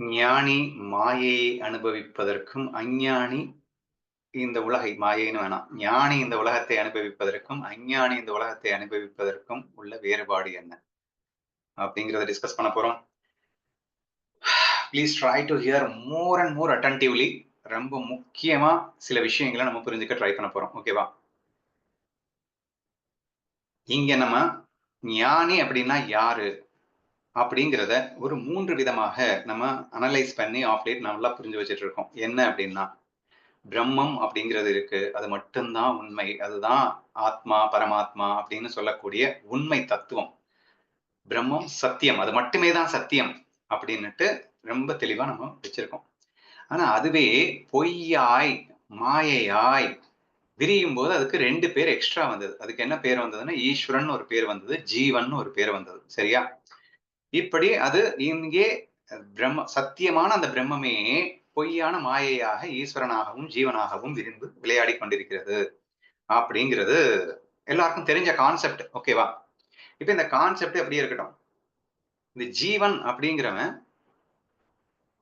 ஞானி மாயையை அனுபவிப்பதற்கும் அஞ்ஞானி இந்த உலகை மாயைன்னு வேணாம். ஞானி இந்த உலகத்தை அனுபவிப்பதற்கும் அஞ்ஞானி இந்த உலகத்தை அனுபவிப்பதற்கும் உள்ள வேறுபாடு என்ன? அப்படிங்கிறத டிஸ்கஸ் பண்ண போறோம். Please try to hear more and more attentively ரொம்ப முக்கியமா சில விஷயங்களை நம்ம புரிஞ்சுக்க ட்ரை பண்ண போறோம். ஓகேவா இங்க நம்ம ஞானி அப்படின்னா யாரு? அப்படிங்கிறத ஒரு மூன்று விதமாக நம்ம அனலைஸ் பண்ணி ஆப்டேட் நல்லா புரிஞ்சு வச்சுட்டு இருக்கோம். என்ன அப்படின்னா பிரம்மம் அப்படிங்கிறது இருக்கு. அது மட்டும்தான் உண்மை. அதுதான் ஆத்மா பரமாத்மா அப்படின்னு சொல்லக்கூடிய உண்மை தத்துவம். பிரம்மம் சத்தியம். அது மட்டுமே தான் சத்தியம் அப்படின்னுட்டு ரொம்ப தெளிவா நம்ம வச்சிருக்கோம். ஆனா அதுவே பொய்யாய் மாயையாய் விரியும் போது அதுக்கு ரெண்டு பேர் எக்ஸ்ட்ரா வந்தது. அதுக்கு என்ன பேர் வந்ததுன்னா ஈஸ்வரன் ஒரு பேர் வந்தது ஜீவன் ஒரு பேர் வந்தது. சரியா? இப்படி அது இங்கே பிரம்ம சத்தியமான அந்த பிரம்மமே பொய்யான மாயையாக ஈஸ்வரனாகவும் ஜீவனாகவும் விரும்பு விளையாடி கொண்டிருக்கிறது அப்படிங்கிறது எல்லாருக்கும் தெரிஞ்ச கான்செப்ட் ஓகேவா இப்ப இந்த கான்செப்ட் அப்படியே இருக்கட்டும். இந்த ஜீவன் அப்படிங்கிறவன்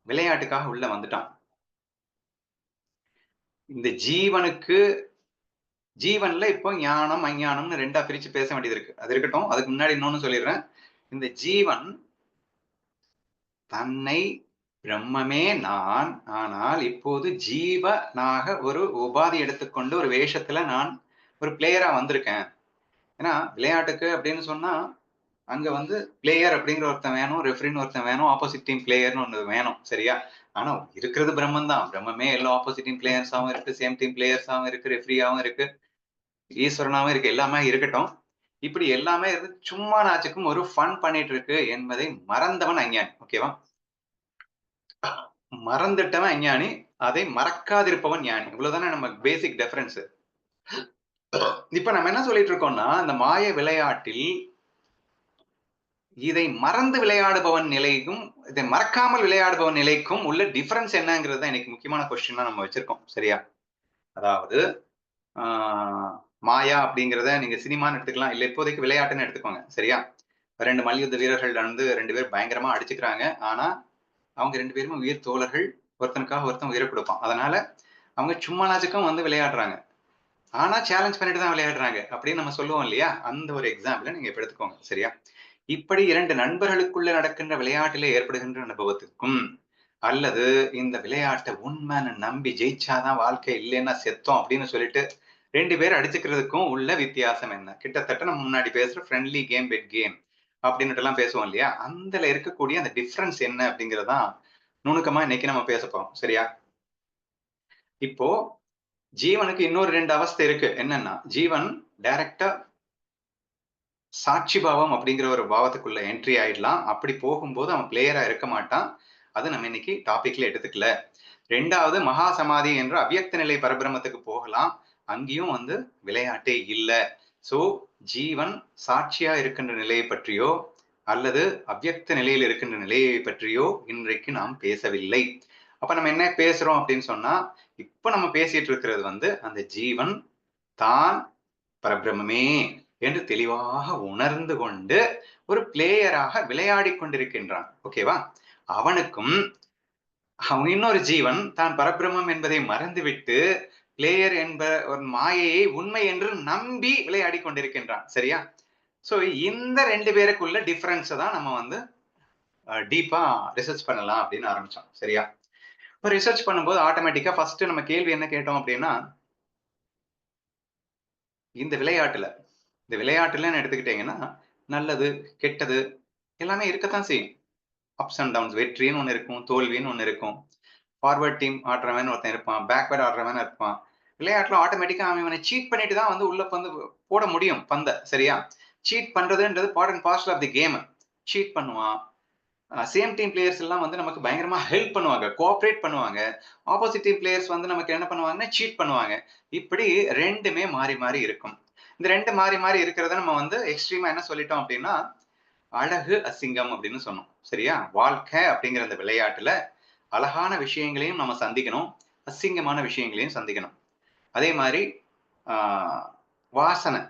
விளையாட்டுக்காக உள்ள வந்துட்டான். இந்த ஜீவனுக்கு ஜீவன்ல இப்போ ஞானம் அஞ்ஞானம்னு ரெண்டா பிரிச்சு பேச வேண்டியது இருக்கு. அது இருக்கட்டும் அதுக்கு முன்னாடி இன்னொன்னு சொல்லிடுறேன். இந்த ஜீவன் தன்னை பிரம்மமே நான் ஆனால் இப்போது ஜீவனாக ஒரு உபாதி எடுத்துக்கொண்டு ஒரு வேஷத்துல நான் ஒரு பிளேயரா வந்திருக்கேன். ஏன்னா விளையாட்டுக்கு அப்படின்னு சொன்னா அங்க வந்து பிளேயர் அப்படிங்கிற ஒருத்தன் வேணும் ரெஃப்ரின்னு ஒருத்தன் வேணும் ஆப்போசிட் டீம் பிளேயர்னு ஒன்று வேணும் சரியா? ஆனா இருக்கிறது பிரம்மன் தான். பிரம்மமே எல்லா ஆப்போசிட் டீம் பிளேயர்ஸாவும் இருக்கு சேம் டீம் பிளேயர்ஸாவும் இருக்கு ரெஃப்ரியாவும் இருக்கு ஈஸ்வரனாவும் இருக்கு எல்லாமே இருக்கட்டும். இப்படி எல்லாமே இருந்து சும்மா நாச்சுக்கும் ஒரு ஃபன் பண்ணிட்டு இருக்கு என்பதை மறந்தவன் அஞ்ஞானி. ஓகேவா மறந்துட்டவன் அஞ்ஞானி. அதை மறக்காதிருப்பவன் ஞானி. இவ்வளவுதானே நம்ம பேசிக் டிஃபரன்ஸ் இப்ப நம்ம என்ன சொல்லிட்டு இருக்கோம்னா இந்த மாய விளையாட்டில் இதை மறந்து விளையாடுபவன் நிலைக்கும் இதை மறக்காமல் விளையாடுபவன் நிலைக்கும் உள்ள டிஃபரன்ஸ் என்னங்கிறது தான் எனக்கு முக்கியமான கொஸ்டினா நம்ம வச்சிருக்கோம். சரியா? அதாவது ஆஹ் மாயா அப்படிங்கிறத நீங்க சினிமான்னு எடுத்துக்கலாம். இல்ல இப்போதைக்கு விளையாட்டுன்னு எடுத்துக்கோங்க. சரியா? ரெண்டு மல்யுத்த வீரர்கள் வந்து ரெண்டு பேர் பயங்கரமா அடிச்சுக்கிறாங்க. ஆனா அவங்க ரெண்டு பேருமே உயிர் தோழர்கள். ஒருத்தனுக்காக ஒருத்தன் உயிரை கொடுப்பான். அதனால அவங்க சும்மா வந்து விளையாடுறாங்க. ஆனா சேலஞ்ச் பண்ணிட்டு தான் விளையாடுறாங்க. அப்படின்னு நம்ம சொல்லுவோம் இல்லையா? அந்த ஒரு எக்ஸாம்பிள நீங்க இப்ப எடுத்துக்கோங்க. சரியா? இப்படி இரண்டு நண்பர்களுக்குள்ள நடக்கின்ற விளையாட்டில ஏற்படுகின்ற அனுபவத்துக்கும் அல்லது இந்த விளையாட்டை உண்மைன்னு நம்பி ஜெயிச்சாதான் வாழ்க்கை இல்லைன்னா செத்தோம் அப்படின்னு சொல்லிட்டு ரெண்டு பேர் அடிச்சுக்கிறதுக்கும் உள்ள வித்தியாசம் என்ன? கிட்டத்தட்ட நம்ம முன்னாடி பேசுற ஃப்ரெண்ட்லி கேம் பெட் கேம் அப்படின்னுட்டு எல்லாம் பேசுவோம் இல்லையா? அந்தல இருக்கக்கூடிய அந்த டிஃப்ரென்ஸ் என்ன அப்படிங்கறதான் நுணுக்கமா இன்னைக்கு நம்ம பேச போறோம். சரியா? இப்போ ஜீவனுக்கு இன்னொரு ரெண்டு அவஸ்தை இருக்கு. என்னன்னா ஜீவன் டைரக்டா சாட்சி பாவம் அப்படிங்கிற ஒரு பாவத்துக்குள்ள என்ட்ரி ஆயிடலாம். அப்படி போகும்போது அவன் பிளேயரா இருக்க மாட்டான். அது நம்ம இன்னைக்கு டாபிக்ல எடுத்துக்கல. ரெண்டாவது மகா சமாதி என்ற அவியக்த நிலை பரபிரமத்துக்கு போகலாம். அங்கேயும் வந்து விளையாட்டே இல்லை. சோ ஜீவன் சாட்சியா இருக்கின்ற நிலையை பற்றியோ அல்லது அவ்வக்த நிலையில் இருக்கின்ற நிலையை பற்றியோ இன்றைக்கு நாம் பேசவில்லை. அப்ப நம்ம என்ன பேசுறோம் அப்படின்னு சொன்னா இப்ப நம்ம பேசிட்டு இருக்கிறது வந்து அந்த ஜீவன் தான் பரபிரமே என்று தெளிவாக உணர்ந்து கொண்டு ஒரு பிளேயராக விளையாடி கொண்டிருக்கின்றான். ஓகேவா அவனுக்கும் அவன் இன்னொரு ஜீவன் தான் பரபிரமம் என்பதை மறந்துவிட்டு பிளேயர் என்ப ஒரு மாயையை உண்மை என்று நம்பி விளையாடி கொண்டிருக்கின்றான். சரியா? ஸோ இந்த ரெண்டு பேருக்குள்ள டிஃப்ரென்ஸை தான் நம்ம வந்து டீப்பா ரிசர்ச் பண்ணலாம் அப்படின்னு ஆரம்பிச்சோம். சரியா? இப்போ ரிசர்ச் பண்ணும்போது ஆட்டோமேட்டிக்கா ஃபர்ஸ்ட் நம்ம கேள்வி என்ன கேட்டோம் அப்படின்னா இந்த விளையாட்டுல இந்த விளையாட்டுலன்னு எடுத்துக்கிட்டீங்கன்னா நல்லது கெட்டது எல்லாமே இருக்கத்தான் செய்யும். அப்ஸ் அண்ட் டவுன்ஸ் வெற்றின்னு ஒன்று இருக்கும் தோல்வின்னு ஒன்று இருக்கும். ஃபார்வர்ட் டீம் ஆடுறவன் ஒருத்தன் இருப்பான் பேக்வேர்ட் ஆடுறவன் இருப்பான். விளையாட்டுல ஆட்டோமேட்டிக்கா அவன் இவனை சீட் பண்ணிட்டு தான் வந்து உள்ள வந்து போட முடியும் பந்தை சரியா? சீட் பண்றதுன்றது part and parcel of the game cheat பண்ணுவான். சேம் டீம் பிளேயர்ஸ் எல்லாம் வந்து நமக்கு பயங்கரமா ஹெல்ப் பண்ணுவாங்க கோஆப்ரேட் பண்ணுவாங்க. ஆப்போசிட் டீம் பிளேயர்ஸ் வந்து நமக்கு என்ன பண்ணுவாங்கன்னா சீட் பண்ணுவாங்க. இப்படி ரெண்டுமே மாறி மாறி இருக்கும். இந்த ரெண்டு மாறி மாறி இருக்கிறத நம்ம வந்து எக்ஸ்ட்ரீமா என்ன சொல்லிட்டோம் அப்படின்னா அழகு அசிங்கம் அப்படின்னு சொன்னோம் சரியா? வாழ்க்கை அப்படிங்கிற அந்த விளையாட்டுல அழகான விஷயங்களையும் நம்ம சந்திக்கணும் அசிங்கமான விஷயங்களையும் சந்திக்கணும். அதே மாதிரி வாசனை.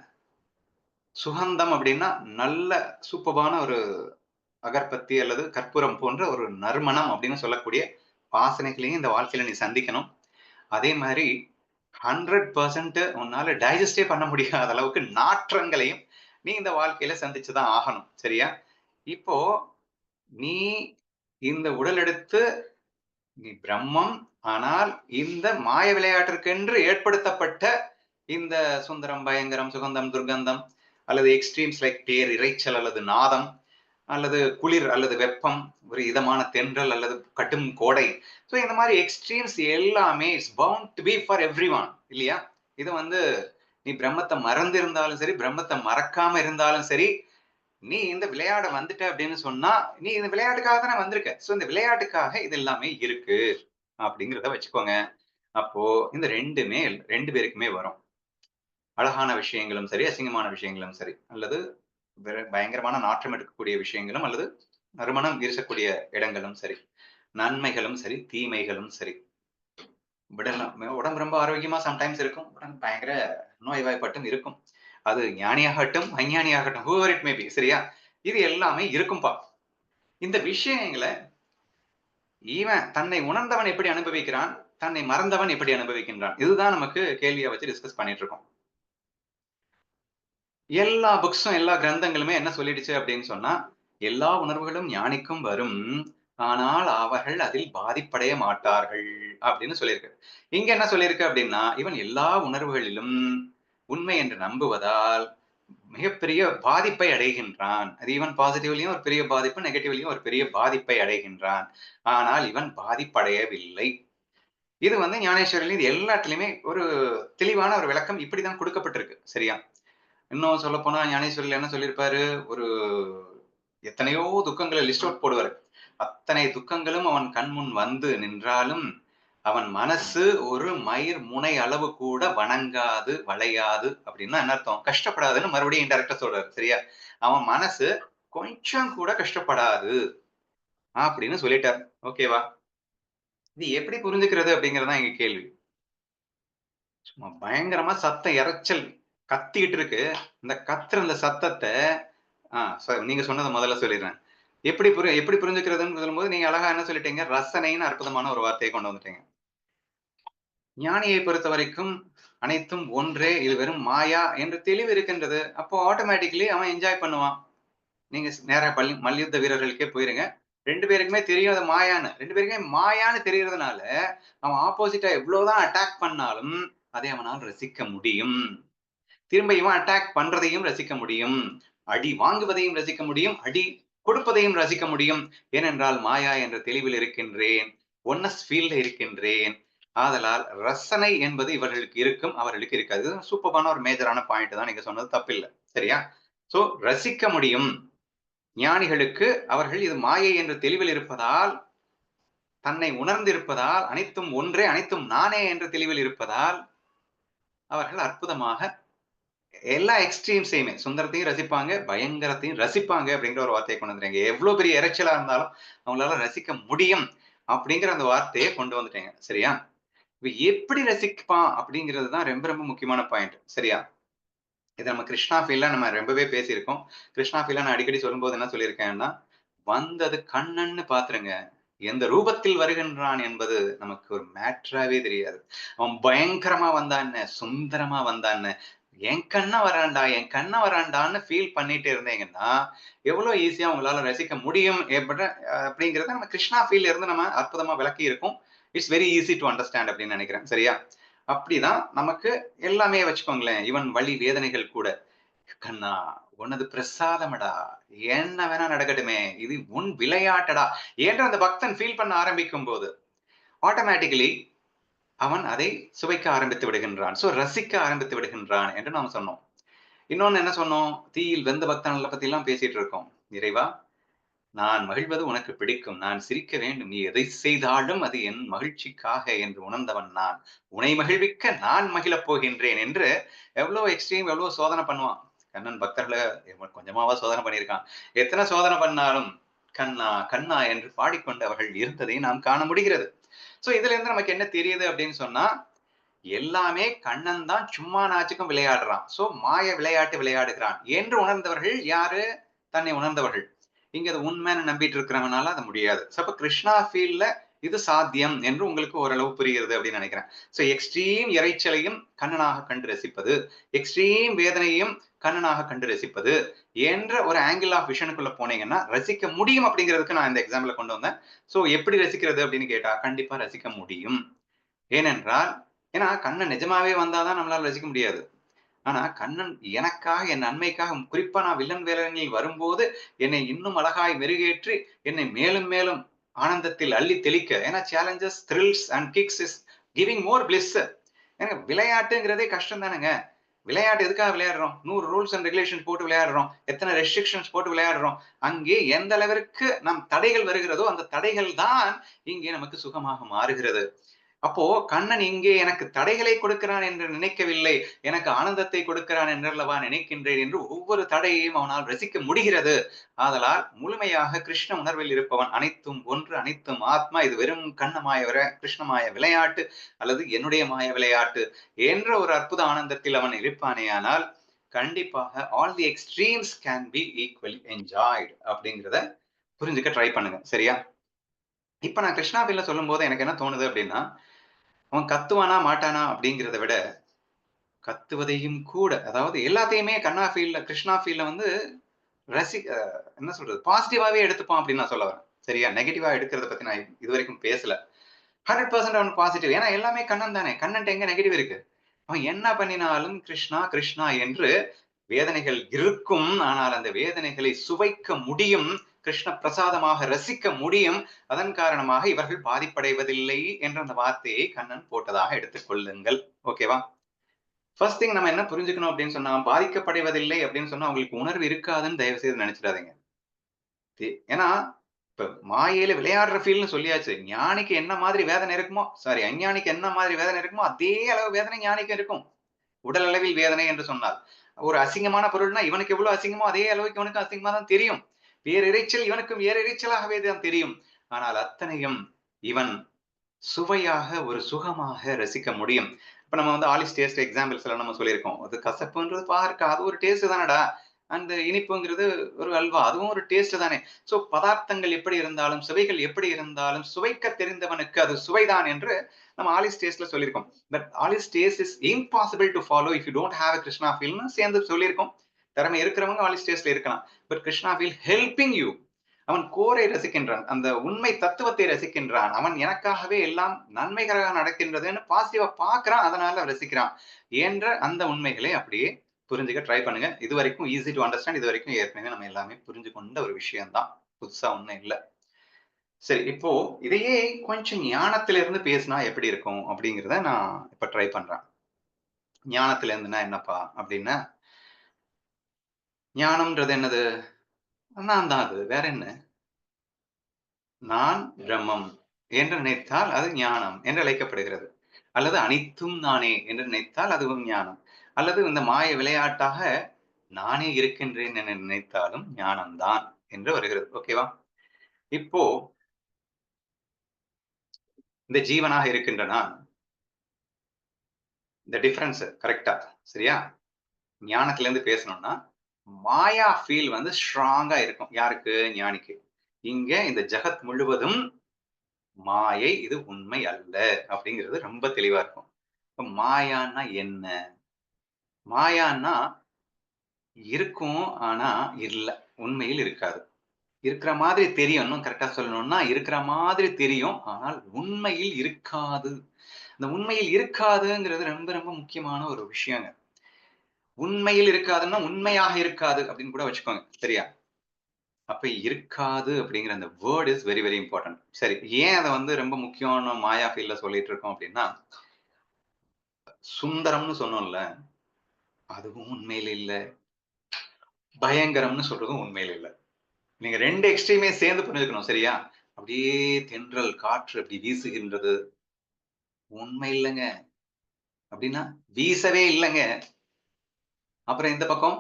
சுகந்தம் அப்படின்னா நல்ல சூப்பமான ஒரு அகர்பத்தி அல்லது கற்பூரம் போன்ற ஒரு நறுமணம் அப்படின்னு சொல்லக்கூடிய வாசனைகளையும் இந்த வாழ்க்கையில நீ சந்திக்கணும். அதே மாதிரி ஹண்ட்ரட் பர்சன்ட் உன்னால டைஜஸ்டே பண்ண முடியாத அளவுக்கு நாற்றங்களையும் நீ இந்த வாழ்க்கையில சந்திச்சுதான் ஆகணும். சரியா? இப்போ நீ இந்த உடல் எடுத்து பிரம்மம் ஆனால் இந்த மாய விளையாட்டிற்கென்று ஏற்படுத்தப்பட்ட இந்த சுந்தரம் பயங்கரம் சுகந்தம் துர்கந்தம் அல்லது எக்ஸ்ட்ரீம்ஸ் லைக் பேர் இறைச்சல் அல்லது நாதம் அல்லது குளிர் அல்லது வெப்பம் ஒரு இதமான தென்றல் அல்லது கடும் கோடை. ஸோ இந்த மாதிரி எக்ஸ்ட்ரீம்ஸ் எல்லாமே it's bound to be for everyone இல்லையா? இது வந்து நீ பிரம்மத்தை மறந்து இருந்தாலும் சரி பிரம்மத்தை மறக்காம இருந்தாலும் சரி நீ இந்த விளையாட வந்துட்ட அப்படின்னு சொன்னா நீ இந்த விளையாட்டுக்காக தானே வந்திருக்க. ஸோ இந்த விளையாட்டுக்காக இது எல்லாமே இருக்கு. அப்படிங்கிறத வச்சுக்கோங்க. அப்போ இந்த ரெண்டுமே ரெண்டு பேருக்குமே வரும். அழகான விஷயங்களும் சரி அசிங்கமான விஷயங்களும் சரி அல்லது பயங்கரமான நாற்றம் எடுக்கக்கூடிய விஷயங்களும் அல்லது நறுமணம் வீசக்கூடிய இடங்களும் சரி நன்மைகளும் சரி தீமைகளும் சரி. உடல் உடம்பு ரொம்ப ஆரோக்கியமா சம்டைம்ஸ் இருக்கும். உடம்பு பயங்கர நோய்வாய்ப்பட்டும் இருக்கும். அது ஞானியாகட்டும் அஞ்ஞானியாகட்டும் ஹூவர் இட் மேபி சரியா? இது எல்லாமே இருக்கும்பா. இந்த விஷயங்களை இவன் தன்னை உணர்ந்தவன் எப்படி அனுபவிக்கிறான் தன்னை மறந்தவன் எப்படி அனுபவிக்கின்றான்? இதுதான் நமக்கு கேள்வியை வச்சு டிஸ்கஸ் பண்ணிட்டு இருக்கோம். எல்லா புக்ஸும் எல்லா கிரந்தங்களுமே என்ன சொல்லிடுச்சு அப்படின்னு சொன்னா எல்லா உணர்வுகளும் ஞானிக்கும் வரும். ஆனால் அவர்கள் அதில் பாதிப்படைய மாட்டார்கள் அப்படின்னு சொல்லியிருக்கு. இங்க என்ன சொல்லியிருக்கு அப்படின்னா இவன் எல்லா உணர்வுகளிலும் உண்மை என்று நம்புவதால் மிகப்பெரிய பாதிப்பை அடைகின்றான். அது ஈவன் பாசிட்டிவ்லையும் ஒரு பெரிய பாதிப்பு நெகட்டிவ்லையும் ஒரு பெரிய பாதிப்பை அடைகின்றான். ஆனால் இவன் பாதிப்படையவில்லை. இது வந்து ஞானேஸ்வரில் இது எல்லாத்துலயுமே ஒரு தெளிவான ஒரு விளக்கம் இப்படிதான் கொடுக்கப்பட்டிருக்கு. சரியா? இன்னும் சொல்ல போனா ஞானேஸ்வரில் என்ன சொல்லியிருப்பாரு? ஒரு எத்தனையோ துக்கங்களை லிஸ்ட் அவுட் போடுவார். அத்தனை துக்கங்களும் அவன் கண்முன் வந்து நின்றாலும் அவன் மனசு ஒரு மயிர் முனை அளவு கூட வணங்காது வளையாது அப்படின்னா என்ன அர்த்தம்? கஷ்டப்படாதுன்னு மறுபடியும் இன்டெரக்டா சொல்றாரு சரியா? அவன் மனசு கொஞ்சம் கூட கஷ்டப்படாது அப்படின்னு சொல்லிட்டார். ஓகேவா இது எப்படி புரிஞ்சுக்கிறது அப்படிங்கறதுதான் எங்க கேள்வி. சும்மா பயங்கரமா சத்தம் இறைச்சல் கத்திக்கிட்டு இருக்கு. இந்த கத்துற அந்த சத்தத்தை ஆஹ் நீங்க சொன்னதை முதல்ல சொல்லிடுறேன். எப்படி புரி எப்படி புரிஞ்சுக்கிறதுன்னு சொல்லும்போது நீங்க அழகா என்ன சொல்லிட்டீங்க? ரசனைன்னு அற்புதமான ஒரு வார்த்தையை கொண்டு வந்துட்டீங்க. ஞானியை பொறுத்த வரைக்கும் அனைத்தும் ஒன்றே இது வெறும் மாயா என்று தெளிவு இருக்கின்றது. அப்போ ஆட்டோமேட்டிக்கலி அவன் என்ஜாய் பண்ணுவான். நீங்க நேர பள்ளி மல்யுத்த வீரர்களுக்கே போயிருங்க. ரெண்டு பேருக்குமே தெரியும் அது மாயான்னு. ரெண்டு பேருக்குமே மாயான்னு தெரியறதுனால அவன் ஆப்போசிட்டா எவ்வளவுதான் அட்டாக் பண்ணாலும் அதை அவனால் ரசிக்க முடியும். திரும்ப இவன் அட்டாக் பண்றதையும் ரசிக்க முடியும். அடி வாங்குவதையும் ரசிக்க முடியும். அடி கொடுப்பதையும் ரசிக்க முடியும். ஏனென்றால் மாயா என்ற தெளிவில் இருக்கின்றேன். ஒன்னஸ் ஃபீல்ட்ல இருக்கின்றேன். ஆதலால் ரசனை என்பது இவர்களுக்கு இருக்கும் அவர்களுக்கு இருக்காது. சூப்பரான ஒரு மேஜரான பாயிண்ட் தான் நீங்க சொன்னது தப்பில்லை. சரியா? சோ ரசிக்க முடியும். ஞானிகளுக்கு அவர்கள் இது மாயை என்ற தெளிவில் இருப்பதால் தன்னை உணர்ந்திருப்பதால் அனைத்தும் ஒன்றே அனைத்தும் நானே என்ற தெளிவில் இருப்பதால் அவர்கள் அற்புதமாக எல்லா எக்ஸ்ட்ரீம்ஸையுமே சுந்தரத்தையும் ரசிப்பாங்க பயங்கரத்தையும் ரசிப்பாங்க அப்படிங்கிற ஒரு வார்த்தையை கொண்டு வந்துட்டாங்க. எவ்வளவு பெரிய இறைச்சலா இருந்தாலும் அவங்களால ரசிக்க முடியும் அப்படிங்கிற அந்த வார்த்தையை கொண்டு வந்துட்டேங்க. சரியா? எப்படி ரசிப்பான் அப்படிங்கிறது தான் ரொம்ப ரொம்ப முக்கியமான பாயிண்ட் சரியா? இது நம்ம கிருஷ்ணா ஃபீல்ல நம்ம ரொம்பவே பேசியிருக்கோம். கிருஷ்ணா ஃபீல்ல நான் அடிக்கடி சொல்லும்போது என்ன சொல்லியிருக்கேன்னா வந்தது கண்ணன்னு பாத்துருங்க. எந்த ரூபத்தில் வருகின்றான் என்பது நமக்கு ஒரு மேட்ராவே தெரியாது. அவன் பயங்கரமா வந்தான்னு சுந்தரமா வந்தான்னு. என் கண்ணா வராண்டா என் கண்ணா வராண்டான்னு ஃபீல் பண்ணிட்டு இருந்தீங்கன்னா எவ்வளவு ஈஸியா உங்களால ரசிக்க முடியும் ஏற்பட்ட அப்படிங்கிறத நம்ம கிருஷ்ணா ஃபீல்ல இருந்து நம்ம அற்புதமா விளக்கி இருக்கும் it's very easy to understand அப்படின்னு நினைக்கிறேன். சரியா? அப்படிதான் நமக்கு எல்லாமே வச்சுக்கோங்களேன். இவன் வழி வேதனைகள் கூட. கண்ணா உனது பிரசாதமடா. என்ன வேணா நடக்கட்டுமே. இது உன் விளையாட்டடா. என்று அந்த பக்தன் ஃபீல் பண்ண ஆரம்பிக்கும் போது ஆட்டோமேட்டிக்கலி அவன் அதை சுவைக்க ஆரம்பித்து விடுகின்றான். சோ ரசிக்க ஆரம்பித்து விடுகின்றான் என்று நாம் சொன்னோம். இன்னொன்னு என்ன சொன்னோம்? தீயில் வெந்த பக்தன்களை பத்தி எல்லாம் பேசிட்டு இருக்கோம். இறைவா நான் மகிழ்வது உனக்கு பிடிக்கும். நான் சிரிக்க வேண்டும். நீ எதை செய்தாலும் அது என் மகிழ்ச்சிக்காக என்று உணர்ந்தவன் நான். உனை மகிழ்விக்க நான் மகிழப் போகின்றேன் என்று எவ்வளவு எக்ஸ்ட்ரீம் எவ்வளவு சோதனை பண்ணுவான். கண்ணன் பக்தர்களை கொஞ்சமாவா சோதனை பண்ணியிருக்கான். எத்தனை சோதனை பண்ணாலும் கண்ணா கண்ணா என்று பாடிக்கொண்டு அவர்கள் இருந்ததை நாம் காண முடிகிறது. சோ இதுல இருந்து நமக்கு என்ன தெரியுது அப்படின்னு சொன்னா எல்லாமே கண்ணன் தான் சும்மா நாச்சுக்கும் விளையாடுறான். சோ மாய விளையாட்டு விளையாடுகிறான் என்று உணர்ந்தவர்கள் யாரு? தன்னை உணர்ந்தவர்கள். இங்க அது உண்மைன்னு நம்பிட்டு இருக்கிறவனால அது முடியாது. ஸோ அப்போ கிருஷ்ணா ஃபீல்ட்ல இது சாத்தியம் என்று உங்களுக்கு ஓரளவு புரிகிறது அப்படின்னு நினைக்கிறேன். ஸோ எக்ஸ்ட்ரீம் இறைச்சலையும் கண்ணனாக கண்டு ரசிப்பது எக்ஸ்ட்ரீம் வேதனையும் கண்ணனாக கண்டு ரசிப்பது என்ற ஒரு ஆங்கிள் ஆஃப் விஷனுக்குள்ள போனீங்கன்னா ரசிக்க முடியும் அப்படிங்கிறதுக்கு நான் இந்த எக்ஸாம்பிள கொண்டு வந்தேன். ஸோ எப்படி ரசிக்கிறது அப்படின்னு கேட்டா கண்டிப்பா ரசிக்க முடியும். ஏனென்றால் ஏன்னா கண்ணை நிஜமாவே வந்தாதான் நம்மளால ரசிக்க முடியாது. ஆனா கண்ணன் எனக்காக என் நன்மைக்காக குறிப்பா நான் வில்லன் வேலனில் வரும்போது என்னை இன்னும் அழகாய் மெருகேற்றி என்னை மேலும் மேலும் ஆனந்தத்தில் அள்ளி தெளிக்க. ஏன்னா challenges thrills and kicks is giving more bliss ஏன்னா விளையாட்டுங்கிறதே கஷ்டம் தானுங்க. விளையாட்டு எதுக்காக விளையாடுறோம்? நூறு ரூல்ஸ் அண்ட் ரெகுலேஷன் போட்டு விளையாடுறோம். எத்தனை ரெஸ்ட்ரிக்ஷன்ஸ் போட்டு விளையாடுறோம்? அங்கே எந்த அளவிற்கு நம் தடைகள் வருகிறதோ அந்த தடைகள் தான் இங்கே நமக்கு சுகமாக மாறுகிறது. அப்போ கண்ணன் இங்கே எனக்கு தடைகளை கொடுக்கிறான் என்று நினைக்கவில்லை. எனக்கு ஆனந்தத்தை கொடுக்கிறான் என்றல்லவா நினைக்கின்றேன் என்று ஒவ்வொரு தடையையும் அவனால் ரசிக்க முடிகிறது. ஆதலால் முழுமையாக கிருஷ்ண உணர்வில் இருப்பவன் அனைத்தும் ஒன்று அனைத்தும் ஆத்மா. இது வெறும் கண்ணமாய விர கிருஷ்ணமாய விளையாட்டு அல்லது என்னுடைய மாய விளையாட்டு என்ற ஒரு அற்புத ஆனந்தத்தில் அவன் இருப்பானேயானால் கண்டிப்பாக all the extremes can be equally enjoyed அப்படிங்கிறத புரிஞ்சுக்க ட்ரை பண்ணுங்க. சரியா? இப்ப நான் கிருஷ்ணாவில சொல்லும் போது எனக்கு என்ன தோணுது அப்படின்னா அவன் கத்துவானா மாட்டானா அப்படிங்கிறத விட கத்துவதையும் கூட அதாவது எல்லாத்தையுமே கண்ணா ஃபீல்ட்ல கிருஷ்ணா ஃபீல்ட்ல வந்து ரசி என்ன சொல்றது பாசிட்டிவாவே எடுத்துப்பான் அப்படின்னு நான் சொல்ல வரேன். சரியா? நெகட்டிவா எடுக்கிறத பத்தி நான் இது வரைக்கும் பேசல. ஹண்ட்ரட் பர்சன்ட் அவன் பாசிட்டிவ் ஏன்னா எல்லாமே கண்ணன் தானே. கண்ணன் எங்க நெகட்டிவ் இருக்கு? அவன் என்ன பண்ணினாலும் கிருஷ்ணா கிருஷ்ணா என்று வேதனைகள் இருக்கும். ஆனால் அந்த வேதனைகளை சுவைக்க முடியும். கிருஷ்ண பிரசாதமாக ரசிக்க முடியும். அதன் காரணமாக இவர்கள் பாதிப்படைவதில்லை என்ற அந்த வார்த்தையை கண்ணன் போட்டதாக எடுத்துக்கொள்ளுங்கள் ஓகேவா ஃபர்ஸ்ட் திங் நம்ம என்ன புரிஞ்சுக்கணும் அப்படின்னு சொன்னா பாதிக்கப்படுவதில்லை அப்படின்னு சொன்னா அவங்களுக்கு உணர்வு இருக்காதுன்னு தயவு செய்து நினைச்சிடாதீங்க ஏன்னா இப்ப மாயையில விளையாடுற ஃபீல்னு சொல்லியாச்சு. ஞானிக்கு என்ன மாதிரி வேதனை இருக்குமோ சாரி அஞ்ஞானிக்கு என்ன மாதிரி வேதனை இருக்குமோ அதே அளவு வேதனை ஞானிக்கு இருக்கும். உடல் அளவில் வேதனை என்று சொன்னால். ஒரு அசிங்கமான பொருள்னா இவனுக்கு எவ்வளவு அசிங்கமோ அதே அளவுக்கு இவனுக்கு அசிங்கமா தான் தெரியும். ஏர் இறைச்சல் இவனுக்கும் ஏர் இறைச்சலாகவே தான் தெரியும். ஆனால் அத்தனையும் இவன் சுவையாக ஒரு சுகமாக ரசிக்க முடியும். இப்ப நம்ம வந்து ஆலிஸ் டேஸ்ட் எக்ஸாம்பிள்ஸ் எல்லாம் நம்ம சொல்லியிருக்கோம். அது கசப்புன்றது பார்க்க அது ஒரு டேஸ்ட் தானடா? அந்த இனிப்புங்கிறது ஒரு அல்வா அதுவும் ஒரு டேஸ்ட் தானே. ஸோ பதார்த்தங்கள் எப்படி இருந்தாலும் சுவைகள் எப்படி இருந்தாலும் சுவைக்க தெரிந்தவனுக்கு அது சுவைதான் என்று நம்ம ஆலிஸ் டேஸ்ட்ல சொல்லியிருக்கோம். But Alice taste is impossible to follow if you don't have Krishna ஃபீல்னு சேர்ந்து சொல்லியிருக்கோம். திறமை இருக்கிறவங்க ஆலிஸ் ஸ்டேஜ்ல இருக்கலாம். But Krishna feel helping you அவன் கோரை ரசிக்கின்றான். அந்த உண்மை தத்துவத்தை ரசிக்கின்றான். அவன் எனக்காகவே எல்லாம் நன்மைகளாக நடக்கின்றதுன்னு பாசிட்டிவா பாக்குறான் அதனால ரசிக்கிறான். என்ற அந்த உண்மைகளை அப்படியே புரிஞ்சுக்க ட்ரை பண்ணுங்க. இது வரைக்கும் ஈஸி டு அண்டர்ஸ்டாண்ட் இது வரைக்கும் ஏற்கனவே நம்ம எல்லாமே புரிஞ்சு கொண்ட ஒரு விஷயம் தான் புதுசா ஒண்ணும் இல்லை. சரி இப்போ இதையே கொஞ்சம் ஞானத்துல இருந்து பேசினா எப்படி இருக்கும்? அப்படிங்கிறத நான் இப்ப ட்ரை பண்றேன். ஞானத்திலிருந்துன்னா என்னப்பா? அப்படின்னா ஞானம்ன்றது என்னது? நான் தான் அது. வேற என்ன? நான் பிரம்மம் என்று நினைத்தால் அது ஞானம் என்று அழைக்கப்படுகிறது. அல்லது அனைத்தும் நானே என்று நினைத்தால் அதுவும் ஞானம். அல்லது இந்த மாய விளையாட்டாக நானே இருக்கின்றேன் என நினைத்தாலும் ஞானம்தான் என்று வருகிறது. ஓகேவா இப்போ இந்த ஜீவனாக இருக்கின்ற நான் இந்த டிஃபரன்ஸ் கரெக்டா சரியா? ஞானத்துல இருந்து பேசணும்னா மாயா ஃபீல் வந்து ஸ்ட்ராங்கா இருக்கும். யாருக்கு? ஞானிக்கு. இங்க இந்த ஜகத் முழுவதும் மாயை இது உண்மை அல்ல அப்படிங்கிறது ரொம்ப தெளிவா இருக்கும். இப்ப மாயான்னா என்ன? மாயான்னா இருக்கும் ஆனா இல்ல உண்மையில் இருக்காது. இருக்கிற மாதிரி தெரியும் இன்னும் கரெக்டா சொல்லணும்னா இருக்கிற மாதிரி தெரியும் ஆனால் உண்மையில் இருக்காது. இந்த உண்மையில் இருக்காதுங்கிறது ரொம்ப ரொம்ப முக்கியமான ஒரு விஷயங்க. உண்மையில் இருக்காதுன்னா உண்மையாக இருக்காது அப்படின்னு கூட வச்சுக்கோங்க சரியா? அப்ப இருக்காது அப்படிங்கிற அந்த word is very very important சரி ஏன் அதை வந்து ரொம்ப முக்கியமான மாயா ஃபீல்ட்ல சொல்லிட்டு இருக்கோம் அப்படின்னா சுந்தரம்னு சொன்னோம்ல அதுவும் உண்மையில இல்ல. பயங்கரம்னு சொல்றதும் உண்மையில இல்ல. நீங்க ரெண்டு எக்ஸ்ட்ரீமே சேர்ந்து புரிஞ்சுக்கணும் சரியா? அப்படியே தென்றல் காற்று அப்படி வீசுகின்றது. உண்மை இல்லைங்க. அப்படின்னா வீசவே இல்லைங்க. அப்புறம் இந்த பக்கம்?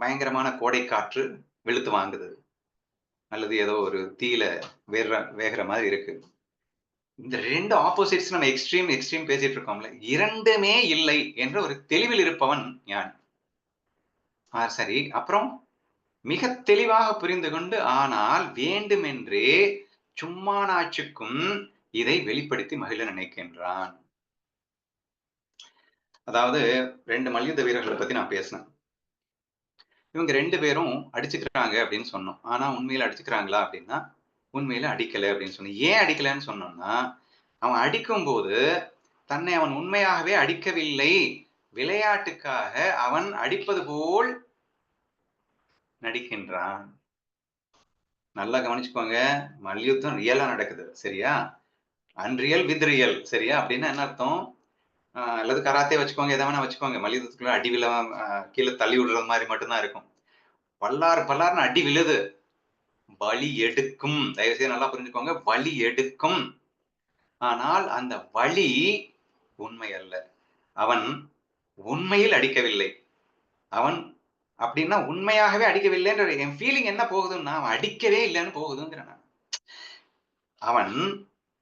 பயங்கரமான கோடை காற்று வெளுத்து வாங்குது. அல்லது ஏதோ ஒரு தீயில வேற வேகிற மாதிரி இருக்கு. இந்த ரெண்டு ஆப்போசிட்ஸ் நம்ம எக்ஸ்ட்ரீம் எக்ஸ்ட்ரீம் பேசிட்டு இருக்கோம்ல இரண்டுமே இல்லை என்ற ஒரு தெளிவில் இருப்பவன் ஞானி ஆ சரி அப்புறம் மிக தெளிவாக புரிந்து கொண்டு ஆனால் வேண்டுமென்றே சும்மானாச்சுக்கும் இதை வெளிப்படுத்தி மகிழ நினைக்கின்றான். அதாவது ரெண்டு மல்யுத்த வீரர்களை பத்தி நான் பேசினேன். இவங்க ரெண்டு பேரும் அடிச்சுக்கிறாங்க அப்படின்னு சொன்னோம். ஆனா உண்மையில அடிச்சுக்கிறாங்களா அப்படின்னா உண்மையில அடிக்கல அப்படின்னு சொன்னோம். ஏன் அடிக்கலன்னு சொன்னோம்னா அவன் அடிக்கும் போது தன்னை அவன் உண்மையாகவே அடிக்கவில்லை. விளையாட்டுக்காக அவன் அடிப்பது போல் நடிக்கின்றான். நல்லா கவனிச்சுக்கோங்க. மல்யுத்தம் ரியலா நடக்குது. சரியா? அன்ரியல் வித் ரியல் சரியா? அப்படின்னா என்ன அர்த்தம்? அல்லது கராத்தே வச்சுக்கோங்க எதை வேணா வச்சுக்கோங்க. மல்யுத்தத்துக்குள்ள அடி விழ கீழே தள்ளி விடுறது மாதிரி மட்டும்தான் இருக்கும். பல்லாறு பல்லாறுன்னு அடி விழுது. வலி எடுக்கும். தயவு செய்து நல்லா புரிஞ்சுக்கோங்க. வலி எடுக்கும். ஆனால் அந்த வழி உண்மை அல்ல. அவன் உண்மையில் அடிக்கவில்லை. அவன் அப்படின்னா உண்மையாகவே அடிக்கவில்லைன்ற என் ஃபீலிங் என்ன போகுதுன்னா அவன் அடிக்கவே இல்லைன்னு போகுதுங்கிற நான். அவன்